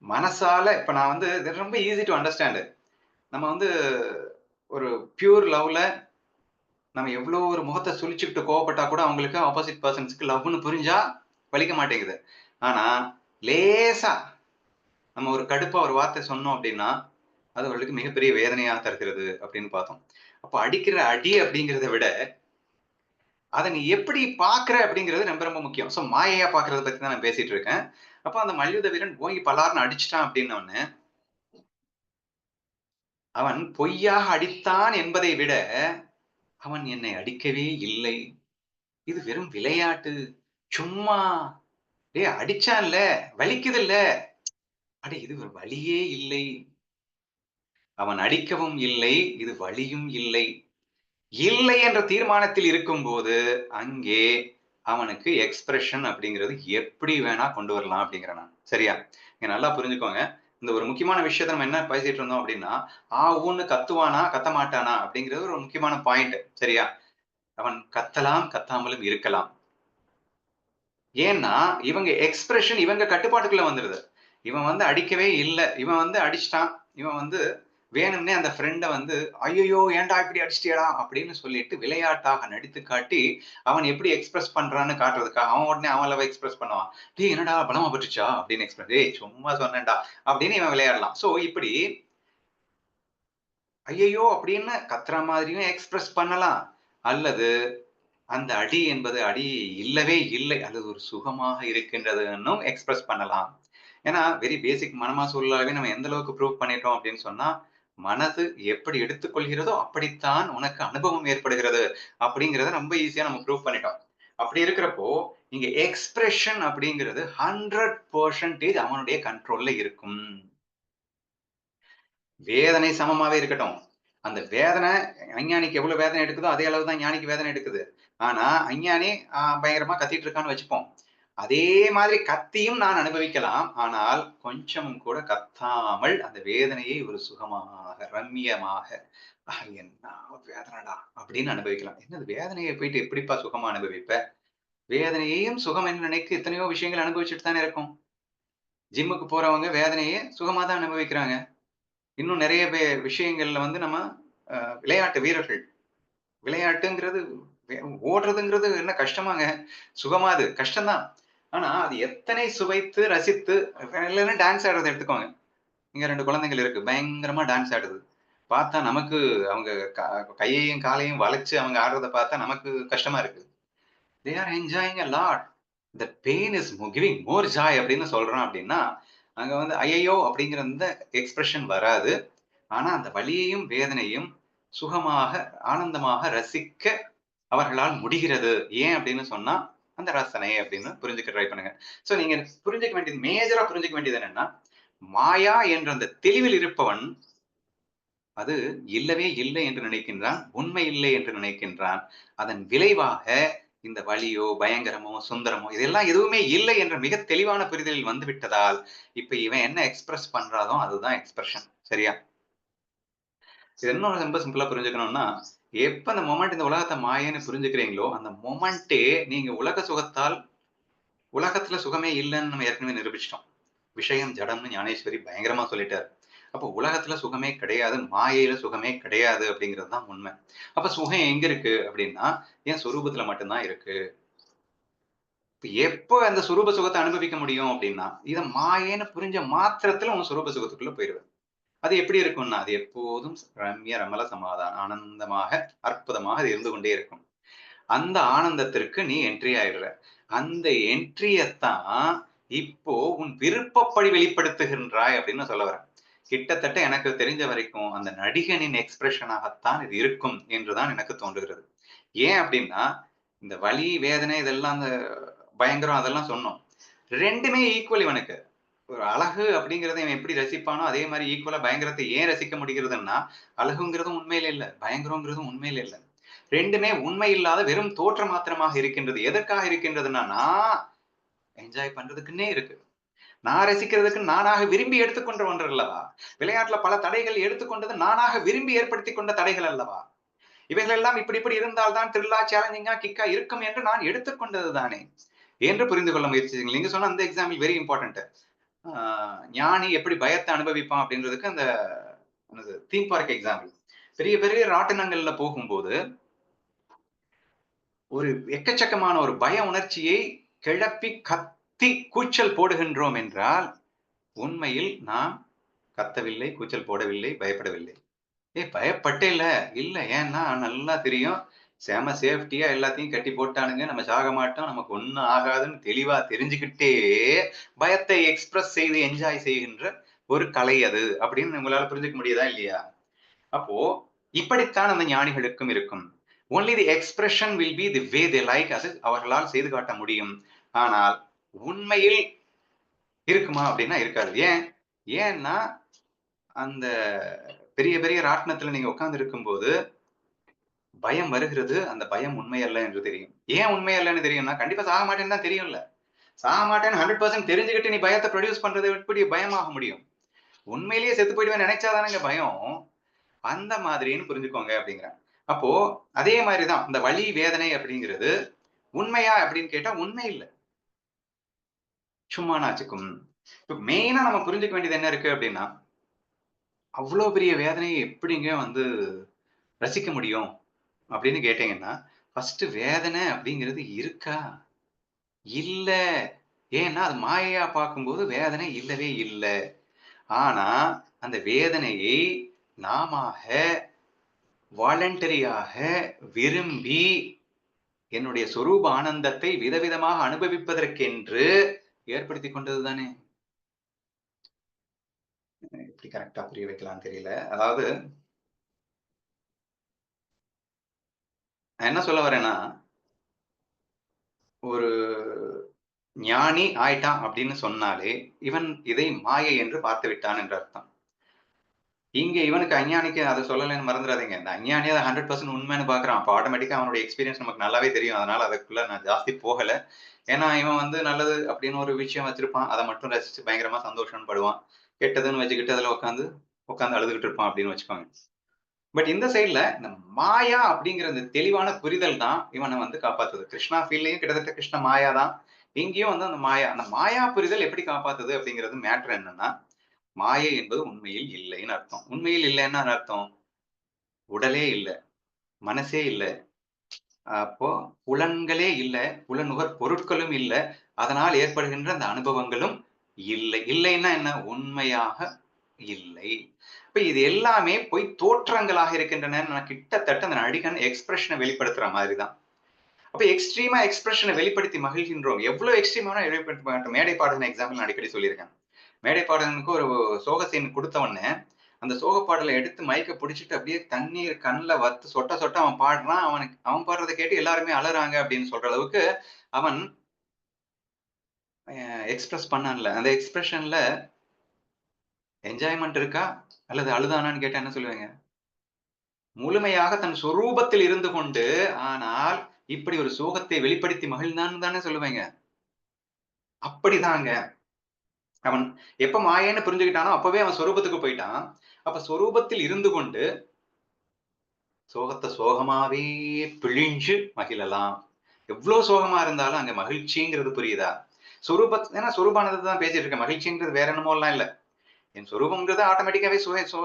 மனசால இப்ப நான் வந்து ரொம்ப ஈஸி டு அண்டர்ஸ்டாண்டு நம்ம வந்து ஒரு பியூர் லவ்ல நம்ம எவ்வளோ ஒரு முகத்தை சுழிச்சுக்கிட்டு கோவப்பட்டா கூட அவங்களுக்கு ஆப்போசிட் பர்சன்ஸ்க்கு லவ்னு புரிஞ்சா வலிக்க மாட்டேங்குது. ஆனா லேசா நம்ம ஒரு கடுப்பா ஒரு வார்த்தை சொன்னோம் அப்படின்னா அது அவர்களுக்கு மிகப்பெரிய வேதனையா தருகிறது அப்படின்னு பார்த்தோம். அப்போ அடிக்கிற அடி அப்படிங்கிறத விட அதை நீ எப்படி பாக்குற அப்படிங்கிறது ரொம்ப ரொம்ப முக்கியம். ஸோ மாயையா பாக்குறத பத்தி தான் நான் பேசிட்டு இருக்கேன். அப்போ அந்த மல்யுத வீரன் ஓங்கி பலார்னு அடிச்சிட்டான் அப்படின்னு அவன் பொய்யாக அடித்தான் என்பதை விட அவன் என்னை அடிக்கவே இல்லை. இது வெறும் விளையாட்டு. சும்மா டேய் அடிச்சான்ல வலிக்குது இல்ல அடே இது ஒரு வழியே இல்லை. அவன் அடிக்கவும் இல்லை இது வழியும் இல்லை. இல்லை என்ற தீர்மானத்தில் இருக்கும்போது அங்கே அவனுக்கு எக்ஸ்பிரஷன் அப்படிங்கிறது எப்படி வேணா கொண்டு வரலாம் அப்படிங்கிற நான். சரியா? இங்க நல்லா புரிஞ்சுக்கோங்க. இந்த ஒரு முக்கியமான விஷயத்த நம்ம என்ன பேசிட்டு இருந்தோம் அப்படின்னா ஆ ஊன்னு கத்துவானா கத்த மாட்டானா அப்படிங்கிறது ஒரு முக்கியமான பாயிண்ட் சரியா? அவன் கத்தலாம் கத்தாமலும் இருக்கலாம். ஏன்னா இவங்க எக்ஸ்பிரஷன் இவங்க கட்டுப்பாட்டுக்குள்ள வந்துருது. இவன் வந்து அடிக்கவே இல்லை. இவன் வந்து அடிச்சிட்டான். இவன் வந்து வேணும்னே அந்த ஃப்ரெண்டை வந்து ஐயோ ஏன்டா இப்படி அடிச்சிட்டியடா? அப்படின்னு சொல்லிட்டு விளையாட்டாக நடித்து காட்டி அவன் எப்படி எக்ஸ்பிரஸ் பண்றான்னு காட்டுறதுக்காக அவன் உடனே அவன் லவ் எக்ஸ்பிரஸ் பண்ணுவான். டே என்னடா பலமா பட்டுச்சா அப்படின்னு எக்ஸ்பிரஸ் டேய் சும்மா சொன்னேன்டா. அப்படின்னு இவன் விளையாடலாம். சோ இப்படி ஐயையோ அப்படின்னு கத்துற மாதிரியும் எக்ஸ்பிரஸ் பண்ணலாம். அல்லது அந்த அடி என்பது அடி இல்லவே இல்லை அது ஒரு சுகமாக இருக்கின்றதுன்னும் எக்ஸ்பிரஸ் பண்ணலாம். ஏன்னா வெரி பேசிக் மனமா சொல்லாவே நம்ம எந்த அளவுக்கு ப்ரூவ் பண்ணிட்டோம் அப்படின்னு சொன்னா மனது எப்படி எடுத்துக்கொள்கிறதோ அப்படித்தான் உனக்கு அனுபவம் ஏற்படுகிறது அப்படிங்கிறத ரொம்ப ஈஸியா நம்ம ப்ரூவ் பண்ணிட்டோம். அப்படி இருக்கிறப்போ இங்க எக்ஸ்பிரஷன் அப்படிங்கிறது ஹண்ட்ரட் பர்சன்டேஜ் அவனுடைய கண்ட்ரோல்ல இருக்கும். வேதனை சமமாவே இருக்கட்டும். அந்த வேதனை அஞ்ஞானிக்கு எவ்வளவு வேதனை எடுக்குதோ அதே அளவுதான் ஞானிக்கு வேதனை எடுக்குது. ஆனா அஞ்ஞானி பயங்கரமா கத்திட்டு இருக்கான்னு வச்சுப்போம். அதே மாதிரி கத்தியும் நான் அனுபவிக்கலாம். ஆனால் கொஞ்சமும் கூட கத்தாமல் அந்த வேதனையை ஒரு சுகமாக ரம்யமாக என்ன வேதனைடா? அப்படின்னு அனுபவிக்கலாம். என்னது வேதனையை போயிட்டு எப்படிப்பா சுகமா அனுபவிப்ப? வேதனையையும் சுகம் என்று நினைக்க எத்தனையோ விஷயங்கள் அனுபவிச்சுட்டு தானே இருக்கும். ஜிம்முக்கு போறவங்க வேதனையை சுகமா தான் அனுபவிக்கிறாங்க. இன்னும் நிறைய விஷயங்கள்ல வந்து நம்ம விளையாட்டு வீரர்கள். விளையாட்டுங்கிறது ஓடுறதுங்கிறது என்ன கஷ்டமாங்க. சுகமா அது கஷ்டம்தான். ஆனா அது எத்தனை சுவைத்து ரசித்து இல்லைன்னா டான்ஸ் ஆடுறதை எடுத்துக்கோங்க. இங்க ரெண்டு குழந்தைகள் இருக்கு. பயங்கரமா டான்ஸ் ஆடுது. பார்த்தா நமக்கு அவங்க கையையும் காலையும் வளைச்சு அவங்க ஆடுறத பார்த்தா நமக்கு கஷ்டமா இருக்கு. They are enjoying a lot the pain is giving more joy அப்படின்னு சொல்றோம் அப்படின்னா அங்க வந்து ஐயோ அப்படிங்கிற அந்த எக்ஸ்பிரஷன் வராது. ஆனா அந்த வலியையும் வேதனையும் சுகமாக ஆனந்தமாக ரசிக்க அவர்களால் முடிகிறது. ஏன் அப்படின்னு சொன்னா அந்த ரசனை அப்படின்னு புரிஞ்சுக்க ட்ரை பண்ணுங்க. சோ நீங்க புரிஞ்சுக்க வேண்டியது மேஜரா புரிஞ்சுக்க வேண்டியது என்னன்னா மாயா என்ற அந்த தெளிவில் இருப்பவன் அது இல்லவே இல்லை என்று நினைக்கின்றான் உண்மை இல்லை என்று நினைக்கின்றான் அதன் விளைவாக இந்த வலியோ பயங்கரமோ சுந்தரமோ இதெல்லாம் எதுவுமே இல்லை என்ற மிக தெளிவான புரிதலில் வந்து விட்டதால் இப்ப இவன் என்ன எக்ஸ்பிரஸ் பண்றாதோ அதுதான் எக்ஸ்பிரஷன் சரியா? இது இன்னும் ரொம்ப சிம்பிளா புரிஞ்சுக்கணும்னா எப்ப அந்த மொமெண்ட் இந்த உலகத்தை மாயன்னு புரிஞ்சுக்கிறீங்களோ அந்த மொமெண்ட்டே நீங்க உலக சுகத்தால் உலகத்துல சுகமே இல்லைன்னு நம்ம ஏற்கனவே நிரூபிச்சிட்டோம். விஷயம் ஜடம்னு ஞானேஸ்வரி பயங்கரமா சொல்லிட்டாரு. அப்போ உலகத்துல சுகமே கிடையாது மாயையில சுகமே கிடையாது அப்படிங்கிறது தான் உண்மை. அப்ப சுகம் எங்க இருக்கு அப்படின்னா என் சுரூபத்துல மட்டும்தான் இருக்கு. எப்போ அந்த சுரூப சுகத்தை அனுபவிக்க முடியும் அப்படின்னா இதை மாயேன்னு புரிஞ்ச மாத்திரத்துல உன் சுரூப சுகத்துக்குள்ள போயிடுவேன் அது எப்படி இருக்கும்னா அது எப்போதும் ரம்ய ரமல சமாதானம் ஆனந்தமாக அற்புதமாக அது இருந்து கொண்டே இருக்கும். அந்த ஆனந்தத்திற்கு நீ என்ட்ரி ஆயிடுற. அந்த என்ட்ரியத்தான் இப்போ உன் விருப்பப்படி வெளிப்படுத்துகின்றாய் அப்படின்னு சொல்ல வரேன். கிட்டத்தட்ட எனக்கு தெரிஞ்ச வரைக்கும் அந்த நடிகனின் எக்ஸ்பிரஷனாகத்தான் இது இருக்கும் என்றுதான் எனக்கு தோன்றுகிறது. ஏன் அப்படின்னா இந்த வலி வேதனை இதெல்லாம் அந்த பயங்கரம் அதெல்லாம் சொன்னோம். ரெண்டுமே ஈக்குவல் இவனுக்கு. ஒரு அழகு அப்படிங்கிறத இவன் எப்படி ரசிப்பானோ அதே மாதிரி ஈக்குவலா பயங்கரத்தை ஏன் ரசிக்க முடிகிறதுன்னா அழகுங்கிறதும் உண்மையில இல்ல பயங்கரங்கிறதும் உண்மையில இல்ல. ரெண்டுமே உண்மை இல்லாத வெறும் தோற்ற மாத்திரமாக இருக்கின்றது. எதற்காக இருக்கின்றதுன்னா நான் என்ஜாய் பண்றதுக்குன்னே இருக்கு. நான் ரசிக்கிறதுக்கு நானாக விரும்பி எடுத்துக்கொண்ட ஒன்று அல்லவா? விளையாட்டுல பல தடைகள் எடுத்துக்கொண்டது நானாக விரும்பி ஏற்படுத்தி கொண்ட தடைகள் அல்லவா? இவைகள் எல்லாம் இப்படி இப்படி இருந்தால்தான் த்ரில்லா சேலஞ்சிங்கா கிக்கா இருக்கும் என்று நான் எடுத்துக்கொண்டது தானே? என்று புரிந்து கொள்ள முயற்சி நீங்க சொன்ன அந்த எக்ஸாம்பிள் வெரி இம்பார்ட்டன்ட் ஞானி எப்படி பயத்தை அனுபவிப்பான் அப்படின்றதுக்கு அந்த தீம் பார்க் எக்ஸாம்பிள் பெரிய பெரிய ராட்டினங்கள்ல போகும்போது ஒரு எக்கச்சக்கமான ஒரு பய உணர்ச்சியை கிளப்பி கத்தி கூச்சல் போடுகின்றோம் என்றால் உண்மையில் நாம் கத்தவில்லை கூச்சல் போடவில்லை பயப்படவில்லை. ஏ பயப்பட்டே இல்ல இல்ல ஏன்னா நல்லா தெரியும். செம சேஃப்டியா எல்லாத்தையும் கட்டி போட்டானுங்க. நம்ம சாக மாட்டோம். நமக்கு ஒன்றும் ஆகாதுன்னு தெளிவா தெரிஞ்சுக்கிட்டே பயத்தை எக்ஸ்பிரஸ் செய்து என்ஜாய் செய்கின்ற ஒரு கலை அது அப்படின்னு உங்களால புரிஞ்சுக்க முடியுதா இல்லையா? அப்போ இப்படித்தான் அந்த ஞானிகளுக்கும் இருக்கும். Only the expression will be the way the like அது அவர்களால் செய்து காட்ட முடியும். ஆனால் உண்மையில் இருக்குமா அப்படின்னா இருக்காது. ஏன்? ஏன்னா அந்த பெரிய பெரிய ராட்டினத்துல நீங்க உட்கார்ந்து இருக்கும்போது பயம் வருகிறது அந்த பயம் உண்மை அல்ல என்று தெரியும். ஏன் உண்மையல்லன்னு தெரியும்னா கண்டிப்பா சாக மாட்டேன்னு தான் தெரியும்ல. சாக மாட்டேன்னு ஹண்ட்ரட் பர்சன்ட் தெரிஞ்சுக்கிட்டு நீ பயத்தை ப்ரொடியூஸ் பண்றது எப்படி பயமாக முடியும். உண்மையிலேயே செத்து போயிடுவேன் நினைச்சாதானுங்க பயம்? அந்த மாதிரின்னு புரிஞ்சுக்கோங்க அப்படிங்கிறாங்க. அப்போ அதே மாதிரிதான் இந்த வலி வேதனை அப்படிங்கிறது உண்மையா அப்படின்னு கேட்டா உண்மை இல்லை. சும்மா நாச்சுக்கும் இப்போ மெயினா நம்ம புரிஞ்சுக்க வேண்டியது என்ன இருக்கு அப்படின்னா அவ்வளோ பெரிய வேதனையை எப்படிங்க வந்து ரசிக்க முடியும்? அப்படின்னு கேட்டீங்கன்னா ஃபர்ஸ்ட் வேதனை அப்படிங்கிறது இருக்கா? இல்ல. ஏன்னா அது மாயையா பார்க்கும்போது வேதனை இல்லவே இல்லை. ஆனா அந்த வேதனையை நாம வாலண்டரியாக விரும்பி என்னுடைய சொரூப ஆனந்தத்தை விதவிதமாக அனுபவிப்பதற்கென்று ஏற்படுத்தி கொண்டது தானே? எப்படி கரெக்டா புரிய வைக்கலாம்னு தெரியல. அதாவது நான் என்ன சொல்ல வரேன்னா ஒரு ஞானி ஆயிட்டான் அப்படின்னு சொன்னாலே இவன் இதை மாயை என்று பார்த்து விட்டான் என்று அர்த்தம். இங்க இவனுக்கு அஞ்ஞானிக்கு அதை சொல்லலைன்னு மறந்துடாதீங்க. இந்த அஞ்ஞானி அதை ஹண்ட்ரட் பர்சன்ட் உண்மைன்னு பாக்குறான் அப்போ ஆட்டோமேட்டிக்கா அவனுடைய எக்ஸ்பீரியன்ஸ் நமக்கு நல்லாவே தெரியும். அதனால அதுக்குள்ள நான் ஜாஸ்தி போகல. ஏன்னா இவன் வந்து நல்லது அப்படின்னு ஒரு விஷயம் வச்சிருப்பான். அதை மட்டும் ரசிச்சு பயங்கரமா சந்தோஷம் படுவான். கெட்டதுன்னு வச்சுக்கிட்டு அதுல உட்காந்து உட்காந்து அழுதுகிட்டு இருப்பான் அப்படின்னு வச்சுக்கோங்க. பட் இந்த சைட்ல இந்த மாயா அப்படிங்கிற அந்த தெளிவான புரிதல் தான் இவனை வந்து காப்பாத்துது. கிருஷ்ணா ஃபீல்லையும் கிட்டத்தட்ட கிருஷ்ண மாயா தான். இங்கேயும் வந்து அந்த மாயா அந்த மாயா புரிதல் எப்படி காப்பாத்துது அப்படிங்கிறது மேட்ரு என்னன்னா மாயை என்பது உண்மையில் இல்லைன்னு அர்த்தம். உண்மையில் இல்லைன்னா அர்த்தம்? உடலே இல்லை. மனசே இல்லை. அப்போ புலன்களே இல்லை. புலனுகர் பொருட்களும் இல்லை. அதனால் ஏற்படுகின்ற அந்த அனுபவங்களும் இல்லை. இல்லைன்னா என்ன? உண்மையாக இல்லை. இப்ப இது எல்லாமே போய் தோற்றங்களாக இருக்கின்றன. கிட்டத்தட்ட அந்த நடிகன் எக்ஸ்பிரஷனை வெளிப்படுத்துற மாதிரி தான் அப்ப எக்ஸ்ட்ரீமா எக்ஸ்பிரஷனை வெளிப்படுத்தி மகிழ்கின்றோம். எவ்வளவு எக்ஸ்ட்ரீமான வெளிப்படுத்த மேடை பாடல் எக்ஸாம்பிள் நான் அடிக்கடி சொல்லியிருக்கேன். மேடை ஒரு சோக சீன் கொடுத்த உடனே அந்த சோக பாடலை எடுத்து மைக்க பிடிச்சிட்டு அப்படியே தண்ணீர் கண்ணில் வத்து சொட்ட சொட்ட அவன் பாடுறான். அவனுக்கு அவன் பாடுறதை கேட்டு எல்லாருமே அலறாங்க அப்படின்னு சொல்ற அளவுக்கு அவன் எக்ஸ்பிரஸ் பண்ணான்ல. அந்த எக்ஸ்பிரஷன்ல என்ஜாய்மெண்ட் இருக்கா? அல்லது அழுதானான்னு கேட்டா என்ன சொல்லுவீங்க? முழுமையாக தன் சொரூபத்தில் இருந்து கொண்டு ஆனால் இப்படி ஒரு சோகத்தை வெளிப்படுத்தி மகிழ்ந்தான்னு தானே சொல்லுவேங்க. அப்படிதாங்க. அவன் எப்ப மாயன்னு புரிஞ்சுக்கிட்டானோ அப்பவே அவன் சொரூபத்துக்கு போயிட்டான். அப்ப சொரூபத்தில் இருந்து கொண்டு சோகத்தை சோகமாவே பிழிஞ்சு மகிழலாம். எவ்வளவு சோகமா இருந்தாலும் அங்க மகிழ்ச்சிங்கிறது புரியுதா? சொரூப ஏன்னா சொரூபானது தான் பேசிட்டு இருக்க மகிழ்ச்சிங்கிறது வேற என்னமோ எல்லாம் இல்ல. என் சொரூபங்கிறது ஆட்டோமேட்டிக்காவே சுக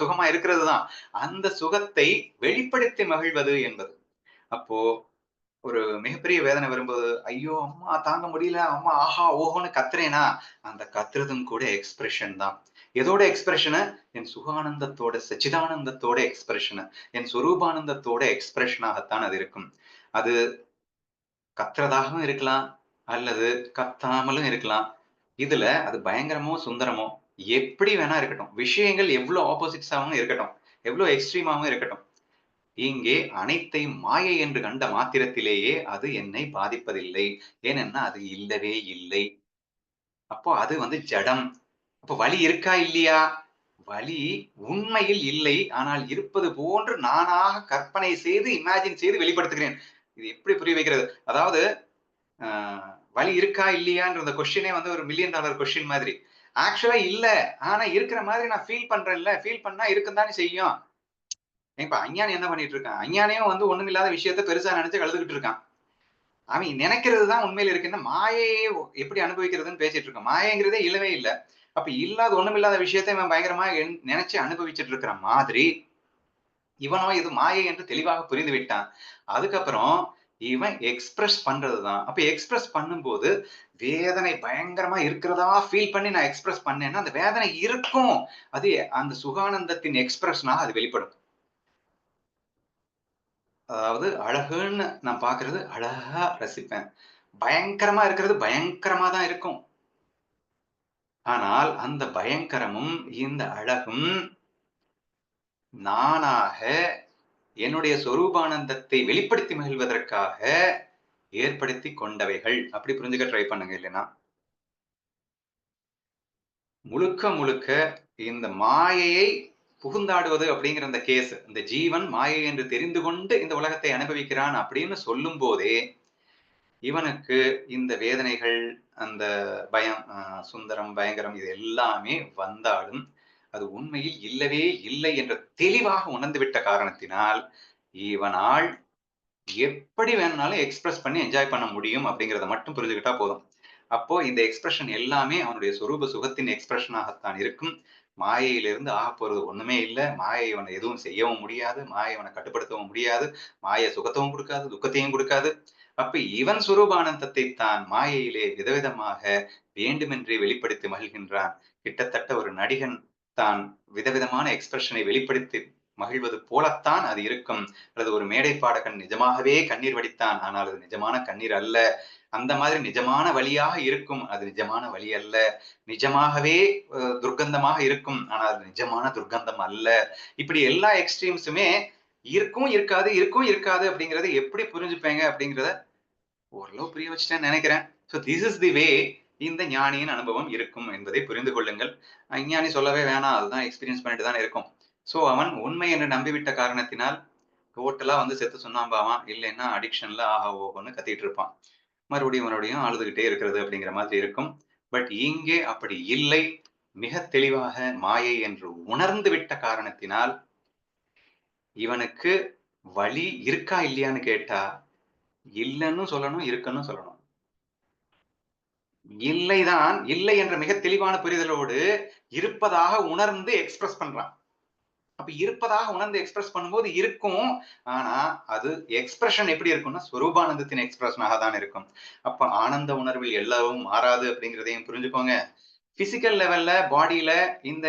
சுகமா இருக்கிறது தான் அந்த சுகத்தை வெளிப்படுத்தி மகிழ்வது என்பது. அப்போ ஒரு மிகப்பெரிய வேதனை வரும்போது ஐயோ அம்மா தாங்க முடியல அம்மா ஆஹா ஓஹோன்னு கத்துறேனா? அந்த கத்துறதும் கூட எக்ஸ்பிரஷன் தான். எதோட எக்ஸ்பிரஷனு என் சுகானந்தத்தோட சச்சிதானந்தத்தோட எக்ஸ்பிரஷனு என் சொரூபானந்தத்தோட எக்ஸ்பிரஷனாகத்தான் அது இருக்கும். அது கத்துறதாகவும் இருக்கலாம் அல்லது கத்தாமலும் இருக்கலாம். இதுல அது பயங்கரமோ சுந்தரமோ எப்படி வேணா இருக்கட்டும். விஷயங்கள் எவ்வளவு ஆப்போசிட்ஸாகவும் இருக்கட்டும். எவ்வளவு எக்ஸ்ட்ரீமாகவும் இருக்கட்டும். இங்கே அனைத்தையும் மாயை என்று கண்ட மாத்திரத்திலேயே அது என்னை பாதிப்பதில்லை. ஏனென்னா அது இல்லவே இல்லை. அப்போ அது வந்து ஜடம். அப்போ வலி இருக்கா இல்லையா? வலி உண்மையில் இல்லை. ஆனால் இருப்பது போன்று நானாக கற்பனை செய்து இமேஜின் செய்து வெளிப்படுத்துகிறேன். இது எப்படி புரிய வைக்கிறது? அதாவது வலி இருக்கா இல்லையான்ற அந்த கொஸ்டினே வந்து ஒரு மில்லியன் டாலர் கொஸ்டின் மாதிரி. ஆக்சுவலா இல்ல. ஆனா இருக்கிற மாதிரி நான் ஃபீல் பண்றேன்ல. ஃபீல் பண்ணா இருக்கும் தானே செய்யும். இப்ப அஞ்ஞானி என்ன பண்ணிட்டு இருக்கான்? அஞ்ஞானியும் வந்து ஒண்ணுமில்லாத விஷயத்த பெருசா நினைச்சு கழுதுகிட்டு இருக்கான். அவன் நினைக்கிறது தான் உண்மையில இருக்குன்னா மாயையே எப்படி அனுபவிக்கிறதுன்னு பேசிட்டு இருக்கான். மாயங்கிறதே இல்லவே இல்லை. அப்ப இல்லாத ஒண்ணுமில்லாத விஷயத்த இவன் பயங்கரமா நினைச்சு அனுபவிச்சுட்டு இருக்கிற மாதிரி இவனோ இது மாயை என்று தெளிவாக புரிந்து விட்டான். அதுக்கப்புறம் இவன் எக்ஸ்பிரஸ் பண்றதுதான். அப்ப எக்ஸ்பிரஸ் பண்ணும்போது வேதனை பயங்கரமா இருக்கிறதா ஃபீல் பண்ணி நான் எக்ஸ்பிரஸ் பண்ணேன்னா அந்த வேதனை இருக்கும். அது அந்த சுகானந்தத்தின் எக்ஸ்பிரஷனாக அது வெளிப்படும். அதாவது அழகுன்னு நான் பாக்குறது அழகா ரசிப்பேன். பயங்கரமா இருக்கிறது பயங்கரமா தான் இருக்கும். ஆனால் அந்த பயங்கரமும் இந்த அழகும் நானாக என்னுடைய சொரூபானந்தத்தை வெளிப்படுத்தி மகிழ்வதற்காக ஏற்படுத்தி கொண்டவைகள். அப்படி புரிஞ்சுக்க ட்ரை பண்ணுங்க இல்லைன்னா. முழுக்க முழுக்க இந்த மாயையை புகுந்தாடுவது அப்படிங்கிற அந்த கேஸ் இந்த ஜீவன் மாயை என்று தெரிந்து கொண்டு இந்த உலகத்தை அனுபவிக்கிறான் அப்படின்னு சொல்லும் போதே இவனுக்கு இந்த வேதனைகள் அந்த பயம் சுந்தரம் பயங்கரம் இது எல்லாமே வந்தாலும் அது உண்மையில் இல்லவே இல்லை என்ற தெளிவாக உணர்ந்துவிட்ட காரணத்தினால் இவனால் எப்படி வேணும்னாலும் எக்ஸ்பிரஸ் பண்ணி என்ஜாய் பண்ண முடியும் அப்படிங்கிறத மட்டும் புரிஞ்சுக்கிட்டா போதும். அப்போ இந்த எக்ஸ்பிரஷன் எல்லாமே அவனுடைய சொரூப சுகத்தின் எக்ஸ்பிரஷனாகத்தான் இருக்கும். மாயையிலிருந்து ஆக போறது ஒண்ணுமே இல்லை. மாயை இவனை எதுவும் செய்யவும் முடியாது. மாயை இவனை கட்டுப்படுத்தவும் முடியாது. மாயை சுகத்தவும் கொடுக்காது துக்கத்தையும் கொடுக்காது. அப்ப இவன் சுரூபானந்தத்தை தான் மாயையிலே விதவிதமாக வேண்டுமென்றே வெளிப்படுத்தி மகிழ்கின்றான். கிட்டத்தட்ட ஒரு நடிகன் தான் விதவிதமான எக்ஸ்பிரஷனை வெளிப்படுத்தி மகிழ்வது போலத்தான் அது இருக்கும். அல்லது ஒரு மேடை பாடகன் நிஜமாகவே கண்ணீர் வடித்தான் ஆனால் அது நிஜமான கண்ணீர் அல்ல. அந்த மாதிரி நிஜமான வழியாக இருக்கும் அது நிஜமான வழி அல்ல. நிஜமாகவே துர்க்கந்தமாக இருக்கும் ஆனால் அது நிஜமான துர்க்கந்தம் அல்ல. இப்படி எல்லா எக்ஸ்ட்ரீம்ஸுமே இருக்கும் இருக்காது இருக்கும் இருக்காது அப்படிங்கறத எப்படி புரிஞ்சுப்பேங்க அப்படிங்கிறத ஓரளவு புரிய வச்சுட்டேன்னு நினைக்கிறேன். So this is the way இந்த ஞானியின் அனுபவம் இருக்கும் என்பதை புரிந்து கொள்ளுங்கள். ஞானி சொல்லவே வேணாம் அதுதான் எக்ஸ்பீரியன்ஸ் பண்ணிட்டு தான் இருக்கும். ஸோ அவன் உண்மை என்று நம்பிவிட்ட காரணத்தினால் டோட்டலா வந்து செத்து சுண்ணாம்பாவான் இல்லைன்னா அடிக்ஷன்ல ஆஹா ஓகோன்னு கத்திட்டு இருப்பான். மறுபடியும் மறுபடியும் அழுதுகிட்டே இருக்கிறது அப்படிங்கிற மாதிரி இருக்கும். பட் இங்கே அப்படி இல்லை. மிக தெளிவாக மாயை என்று உணர்ந்து விட்ட காரணத்தினால் இவனுக்கு வழி இருக்கா இல்லையான்னு கேட்டா இல்லைன்னு சொல்லணும் இருக்குன்னு சொல்லணும். இல்லைதான். இல்லை என்ற மிக தெளிவான புரிதலோடு இருப்பதாக உணர்ந்து எக்ஸ்பிரஸ் பண்றான். அப்ப இருப்பதாக உணர்ந்து எக்ஸ்பிரஸ் பண்ணும்போது இருக்கும். ஆனா அது எக்ஸ்பிரஷன் எப்படி இருக்கும்னா ஸ்வரூபானந்தத்தின் எக்ஸ்பிரஷனாக தான் இருக்கும். அப்ப ஆனந்த உணர்வில் எல்லாரும் மாறாது அப்படிங்கிறதையும் புரிஞ்சுக்கோங்க. பிசிக்கல் லெவல்ல பாடியில இந்த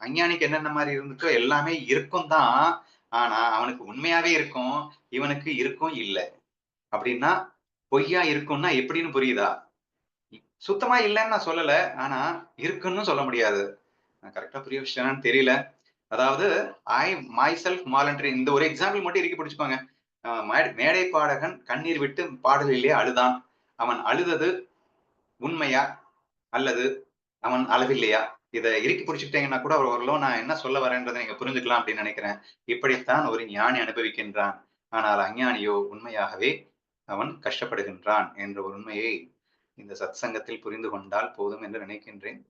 அஞ்ஞானிக்கு என்னென்ன மாதிரி இருந்துச்சோ எல்லாமே இருக்கும் தான். ஆனா அவனுக்கு உண்மையாவே இருக்கும் இவனுக்கு இருக்கும் இல்லை. அப்படின்னா பொய்யா இருக்கும்னா எப்படின்னு புரியுதா? சுத்தமா இல்லைன்னு நான் சொல்லல. ஆனா இருக்குன்னு சொல்ல முடியாது. கரெக்டா புரிய வச்சிட்டேன்னு தெரியல. அதாவது ஐ மை செல்ஃப் மாலண்டரி இந்த ஒரு எக்ஸாம்பிள் மட்டும் இறுக்கி பிடிச்சுக்கோங்க. மேடை பாடகன் கண்ணீர் விட்டு பாடலிலே அழுதான். அவன் அழுதது உண்மையா? அல்லது அவன் அளவில்லையா? இதை இறுக்கி பிடிச்சிட்டீங்கன்னா கூட ஓரளவு நான் என்ன சொல்ல வரேன்றதை நீங்க புரிஞ்சுக்கலாம் அப்படின்னு நினைக்கிறேன். இப்படித்தான் ஒரு ஞானி அனுபவிக்கின்றான். ஆனால் அஞ்ஞானியோ உண்மையாகவே அவன் கஷ்டப்படுகின்றான் என்ற ஒரு உண்மையை இந்த சத்சங்கத்தில் புரிந்து கொண்டால் போதும் என்று நினைக்கின்றேன்.